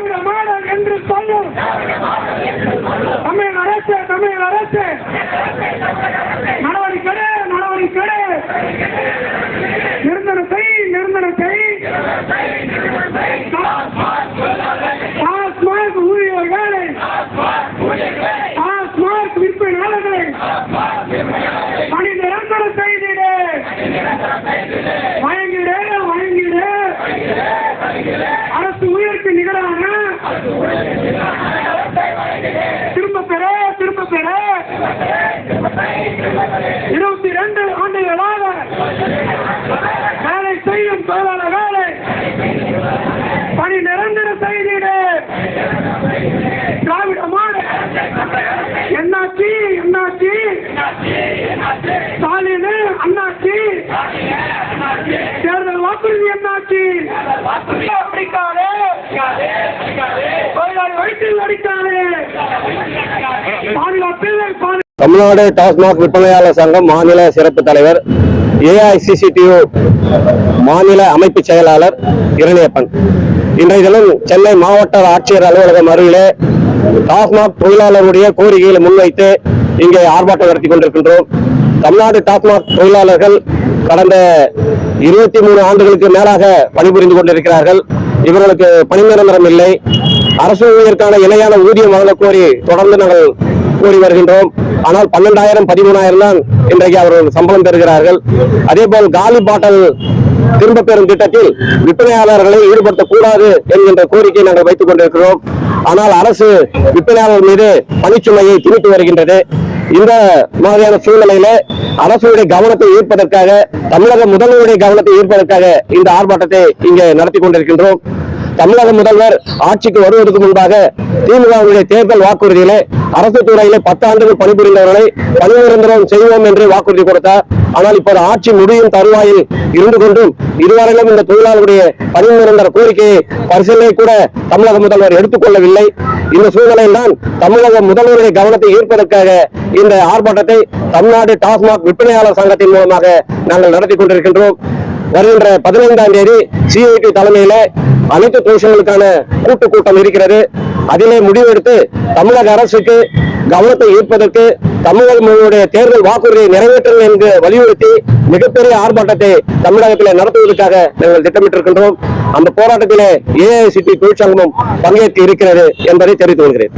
திராவிட model என்று சொல்லும். தமிழ் அரசு தமிழ் அரசு. நடவடிக்கை நடவடிக்கை எடு. நிரந்தரம் செய் நிரந்தரம் செய். டாஸ்மாக் ஊழியர்களை டாஸ்மாக் விற்பனையாளர்களை பணி நிரந்தரம் செய்திடு. திரும்ப பெற திரும்ப பெற. இருபத்தி ரெண்டு ஆண்டுகளாக வேலை செய்யும் தொழிலாளர் வேலை பணி நிரந்தர செய்திடு. திராவிட மாடல் என்னாச்சு என்னாச்சு? ஸ்டாலின் அண்ணாச்சி. தேர்தல் வாக்குறுதி என்னாச்சு? அடிக்காதே தமிழ்நாடு டாஸ்மாக் விற்பனையாளர் சங்கம் மாநில சிறப்பு தலைவர் ஏஐசிசிடியு மாநில அமைப்பு செயலாளர் இரணியப்பன். இன்றைய தினம் சென்னை மாவட்ட ஆட்சியர் அலுவலகம் அருகிலே டாஸ்மாக் தொழிலாளருடைய கோரிக்கைகளை முன்வைத்து இங்கே ஆர்ப்பாட்டம் நடத்தி கொண்டிருக்கின்றோம். தமிழ்நாடு டாஸ்மாக் தொழிலாளர்கள் கடந்த இருபத்தி மூணு ஆண்டுகளுக்கு மேலாக பணிபுரிந்து கொண்டிருக்கிறார்கள். இவர்களுக்கு பணி நிரந்தரம் இல்லை. அரசு ஊழியருக்கான இணையான ஊதியம் வழங்க கோரி தொடர்ந்து நாங்கள் கூறி வருகின்றோம். ஆனால் பன்னெண்டாயிரம் பதிமூணாயிரம் தான் இன்றைக்கு அவர்கள் சம்பளம் பெறுகிறார்கள். அதே போல் காலி பாட்டல் திரும்ப பெறும் திட்டத்தில் விற்பனையாளர்களை ஈடுபடுத்தக்கூடாது என்கின்ற கோரிக்கை நாங்கள் வைத்துக் கொண்டிருக்கிறோம். ஆனால் அரசு விற்பனையாளர் மீது பணிச்சுமையை திணித்து வருகின்றது. இந்த மாதிரியான சூழ்நிலையில அரசுடைய கவனத்தை ஈர்ப்பதற்காக தமிழக முதல்வருடைய கவனத்தை ஈர்ப்பதற்காக இந்த ஆர்ப்பாட்டத்தை இங்கே நடத்தி கொண்டிருக்கின்றோம். தமிழக முதல்வர் ஆட்சிக்கு வருவதற்கு முன்பாக திமுகவுடைய தேர்தல் வாக்குறுதிகளை அரசு துறையில பத்து ஆண்டுகள் பணிபுரிந்தவர்களை பணி நிரந்தரம் செய்வோம் என்று வாக்குறுதி கொடுத்தார். ஆனால் இப்போது ஆட்சி முடியும் தருவாயில் இருந்து கொண்டும் இதுவரையிலும் இந்த தொழிலாளர்களுடைய பணி நிரந்தர கோரிக்கையை பரிசீலனை கூட தமிழக முதல்வர் எடுத்துக்கொள்ளவில்லை. இந்த சூழ்நிலையில் தான் தமிழக முதல்வருடைய கவனத்தை ஈர்ப்பதற்காக இந்த ஆர்ப்பாட்டத்தை தமிழ்நாடு டாஸ்மாக் விற்பனையாளர் சங்கத்தின் மூலமாக நாங்கள் நடத்தி கொண்டிருக்கின்றோம். வருகின்ற பதினைந்தாம் தேதி சிஐடி தலைமையில அனைத்து தொழிற்சங்களுக்கான கூட்டு கூட்டம் இருக்கிறது. அதிலே முடிவெடுத்து தமிழக அரசுக்கு கவனத்தை ஈர்ப்பதற்கு தமிழக முதல்வருடைய தேர்தல் வாக்குறுதியை நிறைவேற்றுங்கள் என்று வலியுறுத்தி மிகப்பெரிய ஆர்ப்பாட்டத்தை தமிழகத்தில் நடத்துவதற்காக நாங்கள் திட்டமிட்டிருக்கின்றோம். அந்த போராட்டத்திலே ஏஐசிடி தொழிற்சங்கமும் பங்கேற்று இருக்கிறது என்பதை தெரிவித்து கொள்கிறேன்.